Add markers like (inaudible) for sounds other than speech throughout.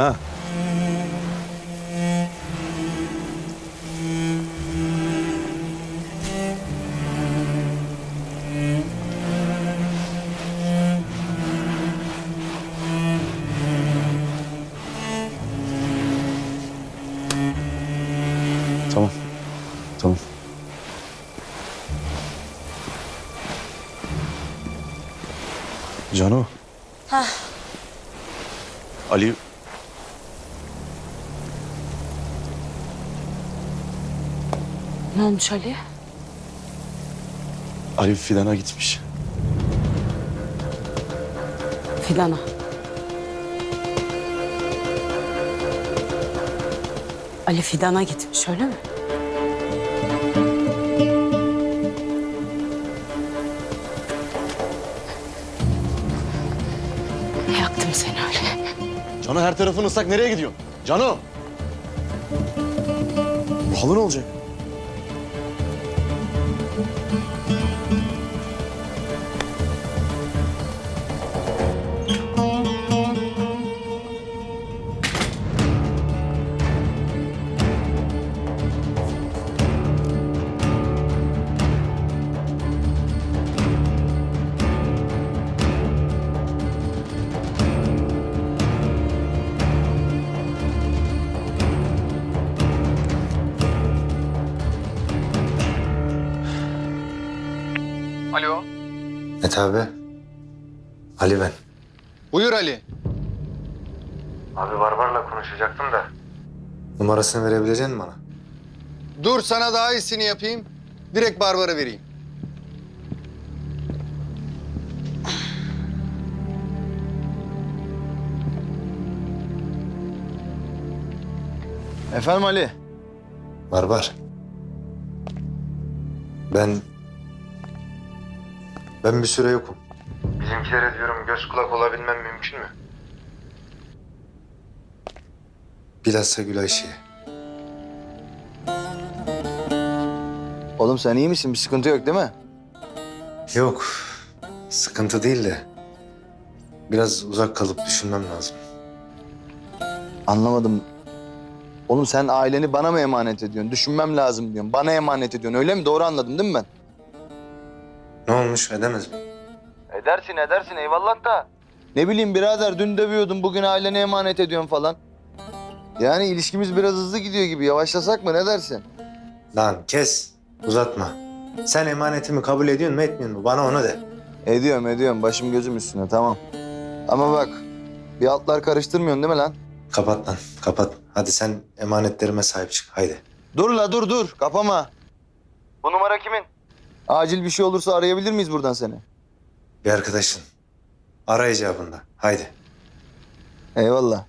Ha. Tamam. Tamam. Cano. Hah. Ali Ne olmuş Ali? Ali Fidan'a gitmiş. Fidan'a. Ali Fidan'a gitmiş öyle mi? Yaktım seni öyle. Cano her tarafın ıslak nereye gidiyorsun? Cano! Bu halı ne olacak? Alo. Mete abi. Ali ben. Buyur Ali. Abi Barbar'la konuşacaktım da. Numarasını verebilecek misin bana? Dur sana daha iyisini yapayım. Direkt Barbar'a vereyim. Efendim Ali? Barbar. Ben... Ben bir süre yokum. Bizimkilere diyorum göz kulak olabilmem mümkün mü? Bilhassa Gülay şeye. Oğlum sen iyi misin? Bir sıkıntı yok değil mi? Yok. Sıkıntı değil de. Biraz uzak kalıp düşünmem lazım. Anlamadım. Oğlum sen aileni bana mı emanet ediyorsun? Düşünmem lazım diyorsun. Bana emanet ediyorsun. Öyle mi? Doğru anladım değil mi ben? Olmuş edemez mi? Edersin edersin eyvallah da. Ne bileyim birader dün dövüyordun bugün ailene emanet ediyorsun falan. Yani ilişkimiz biraz hızlı gidiyor gibi. Yavaşlasak mı ne dersin? Lan kes. Uzatma. Sen emanetimi kabul ediyorsun mu etmiyorsun mu? Bana onu de. Ediyorum ediyorum. Başım gözüm üstüne tamam. Ama bak bir altlar karıştırmıyorsun değil mi lan? Kapat lan kapat. Hadi sen emanetlerime sahip çık. Haydi. Dur la dur dur kapama. Bu numara kimin? Acil bir şey olursa arayabilir miyiz buradan seni? Bir arkadaşın. Ara icabında. Haydi. Eyvallah.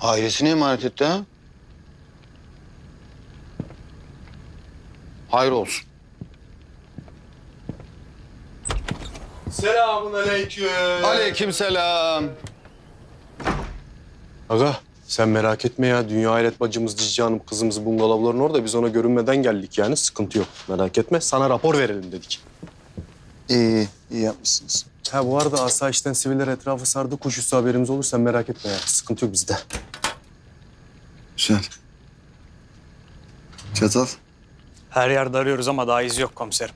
Ailesine emanet etti ha? Hayır olsun. Selamun aleyküm. Aleykümselam. Aga sen merak etme ya. Dünya Hayret bacımız Cici Hanım kızımız bungalovların orada. Biz ona görünmeden geldik yani. Sıkıntı yok. Merak etme. Sana rapor verelim dedik. İyi, iyi yapmışsınız. Ha bu arada asayişten siviller etrafı sardı. Kuş üstü haberimiz olur. Sen merak etme ya. Sıkıntı yok bizde. Güzel. Çatal. Her yerde arıyoruz ama daha iz yok komiserim.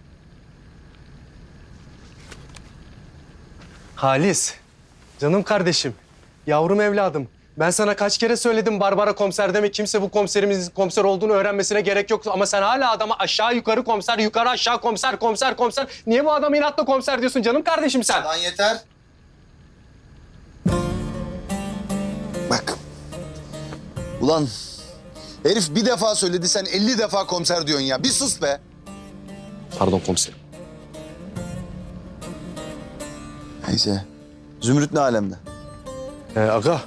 Halis. Canım kardeşim. Yavrum evladım. Ben sana kaç kere söyledim Barbara komiser deme. Kimse bu komiserimizin komiser olduğunu öğrenmesine gerek yok. Ama sen hala adama aşağı yukarı komiser, yukarı aşağı komiser, komiser, komiser. Niye bu adama inatla komiser diyorsun canım kardeşim sen? Lan yeter. Bak. Ulan herif bir defa söyledi sen 50 defa komiser diyorsun ya. Bir sus be. Pardon komiserim. Neyse. Zümrüt ne alemde? Ee, aga,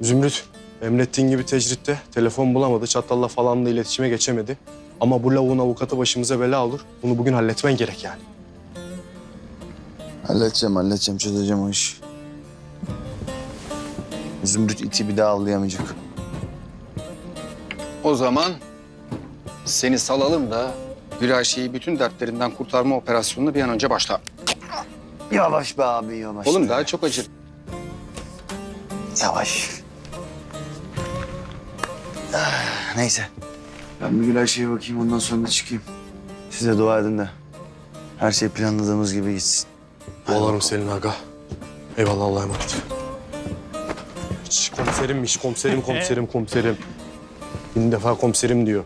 Zümrüt emrettiğin gibi tecritte telefon bulamadı. Çatalla falan da iletişime geçemedi. Ama bu lavuğun avukatı başımıza bela olur. Bunu bugün halletmen gerek yani. Halledeceğim, halledeceğim. Çözeceğim o işi. Zümrüt iti bir daha avlayamayacak. O zaman seni salalım da Gül Ayşe'yi bütün dertlerinden kurtarma operasyonuna bir an önce başla. Yavaş be abi yavaş. Oğlum daha çok acır. Yavaş. Ah, Neyse. Ben bir Gül Ayşe'ye bakayım ondan sonra çıkayım. Size dua edin de her şey planladığımız gibi gitsin. Oğlarım senin aga. Eyvallah Allah'a emanet. Şş, komiserimmiş komiserim (laughs) komiserim komiserim. Bin defa komiserim diyor.